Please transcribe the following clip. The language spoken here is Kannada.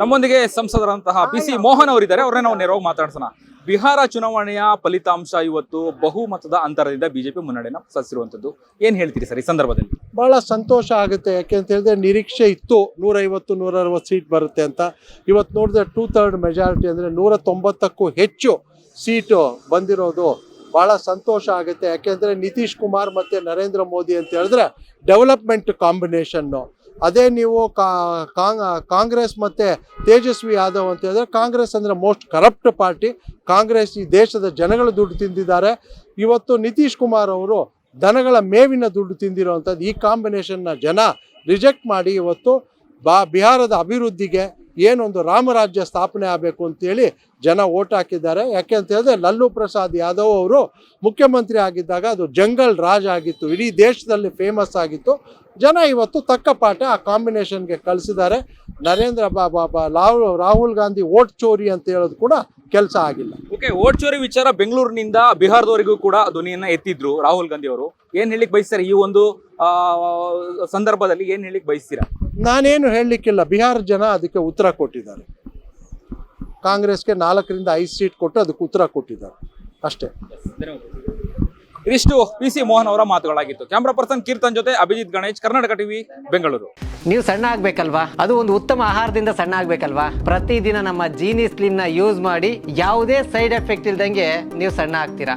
ನಮ್ಮೊಂದಿಗೆ ಸಂಸದರಂತಹ ಪಿ ಸಿ ಮೋಹನ್ ಅವರಿದ್ದಾರೆ. ಅವರೇ ನಾವು ನೇರವಾಗಿ ಮಾತಾಡ್ಸೋಣ. ಬಿಹಾರ ಚುನಾವಣೆಯ ಫಲಿತಾಂಶ ಇವತ್ತು ಬಹುಮತದ ಅಂತರದಿಂದ ಬಿಜೆಪಿ ಮುನ್ನಡೆಯನ್ನು ಸಲ್ಲಿಸಿರುವಂಥದ್ದು ಏನ್ ಹೇಳ್ತೀರಿ ಸರ್ ಈ ಸಂದರ್ಭದಲ್ಲಿ? ಬಹಳ ಸಂತೋಷ ಆಗುತ್ತೆ. ಯಾಕೆ ಅಂತ ಹೇಳಿದ್ರೆ ನಿರೀಕ್ಷೆ ಇತ್ತು. ನೂರೈವತ್ತು ನೂರ ಅರವತ್ತು ಸೀಟ್ ಬರುತ್ತೆ ಅಂತ. ಇವತ್ತು ನೋಡಿದ್ರೆ ಟೂ ಥರ್ಡ್ ಮೆಜಾರಿಟಿ ಅಂದರೆ ನೂರ ತೊಂಬತ್ತಕ್ಕೂ ಹೆಚ್ಚು ಸೀಟು ಬಂದಿರೋದು ಬಹಳ ಸಂತೋಷ ಆಗುತ್ತೆ. ಯಾಕೆಂದರೆ ನಿತೀಶ್ ಕುಮಾರ್ ಮತ್ತು ನರೇಂದ್ರ ಮೋದಿ ಅಂತ ಹೇಳಿದ್ರೆ ಡೆವಲಪ್ಮೆಂಟ್ ಕಾಂಬಿನೇಷನ್ನು ಅದೇ ನೀವು ಕಾಂಗ್ರೆಸ್ ಮತ್ತು ತೇಜಸ್ವಿ ಯಾದವ್ ಅಂತ ಹೇಳಿದ್ರೆ ಕಾಂಗ್ರೆಸ್ ಅಂದರೆ ಮೋಸ್ಟ್ ಕರಪ್ಟ್ ಪಾರ್ಟಿ ಕಾಂಗ್ರೆಸ್ ಈ ದೇಶದ ಜನಗಳ ದುಡ್ಡು ತಿಂದಿದ್ದಾರೆ. ಇವತ್ತು ನಿತೀಶ್ ಕುಮಾರ್ ಅವರು ದನಗಳ ಮೇವಿನ ದುಡ್ಡು ತಿಂದಿರೋವಂಥದ್ದು ಈ ಕಾಂಬಿನೇಷನ್ನ ಜನ ರಿಜೆಕ್ಟ್ ಮಾಡಿ ಇವತ್ತು ಬಾ, ಬಿಹಾರದ ಅಭಿವೃದ್ಧಿಗೆ ಏನೊಂದು ರಾಮರಾಜ್ಯ ಸ್ಥಾಪನೆ ಆಗಬೇಕು ಅಂತೇಳಿ ಜನ ಓಟ್ ಹಾಕಿದ್ದಾರೆ. ಯಾಕೆ ಅಂತ ಹೇಳಿದ್ರೆ ಲಲ್ಲು ಪ್ರಸಾದ್ ಯಾದವ್ ಅವರು ಮುಖ್ಯಮಂತ್ರಿ ಆಗಿದ್ದಾಗ ಅದು ಜಂಗಲ್ ರಾಜ್ ಆಗಿತ್ತು. ಇಡೀ ದೇಶದಲ್ಲಿ ಫೇಮಸ್ ಆಗಿತ್ತು. ಜನ ಇವತ್ತು ತಕ್ಕ ಪಾಠ ಆ ಕಾಂಬಿನೇಷನ್ಗೆ ಕಳಿಸಿದ್ದಾರೆ. ನರೇಂದ್ರ ಬಾಬಾ ರಾಹುಲ್ ರಾಹುಲ್ ಗಾಂಧಿ ಓಟ್ ಚೋರಿ ಅಂತ ಹೇಳೋದು ಕೂಡ ಕೆಲಸ ಆಗಿಲ್ಲ. ಓಕೆ, ಓಟ್ ಚೋರಿ ವಿಚಾರ ಬೆಂಗಳೂರಿನಿಂದ ಬಿಹಾರದವರೆಗೂ ಕೂಡ ಧ್ವನಿಯನ್ನ ಎತ್ತಿದ್ರು ರಾಹುಲ್ ಗಾಂಧಿ ಅವರು. ಏನ್ ಹೇಳಿಕ್ ಬಯಸ್ತಾರೆ ಈ ಒಂದು ಸಂದರ್ಭದಲ್ಲಿ ಏನ್ ಹೇಳಿಕ್ ಬಯಸ್ತೀರಾ? ನಾನೇನು ಹೇಳಲಿಕ್ಕಿಲ್ಲ. ಬಿಹಾರ ಜನ ಅದಕ್ಕೆ ಉತ್ತರ ಕೊಟ್ಟಿದ್ದಾರೆ. ಕಾಂಗ್ರೆಸ್ಗೆ ನಾಲ್ಕರಿಂದ ಐದು ಸೀಟ್ ಕೊಟ್ಟು ಅದಕ್ಕೆ ಉತ್ತರ ಕೊಟ್ಟಿದ್ದಾರೆ. ಅಷ್ಟೇ. ಇದಿಷ್ಟು ಪಿ ಸಿ ಮೋಹನ್ ಅವರ ಮಾತುಗಳಾಗಿತ್ತು. ಕ್ಯಾಮ್ರಾ ಪರ್ಸನ್ ಕೀರ್ತನ್ ಜೊತೆ ಅಭಿಜಿತ್ ಗಣೇಶ್ ಕರ್ನಾಟಕ ಟಿವಿ ಬೆಂಗಳೂರು. ನೀವು ಸಣ್ಣ ಆಗ್ಬೇಕಲ್ವಾ? ಅದು ಒಂದು ಉತ್ತಮ ಆಹಾರದಿಂದ ಸಣ್ಣ ಆಗ್ಬೇಕಲ್ವಾ? ಪ್ರತಿದಿನ ನಮ್ಮ ಜೀನಿ ಸ್ಲಿಮ್ನ ಯೂಸ್ ಮಾಡಿ ಯಾವುದೇ ಸೈಡ್ ಎಫೆಕ್ಟ್ ಇಲ್ದಂಗೆ ನೀವು ಸಣ್ಣ ಆಗ್ತೀರಾ?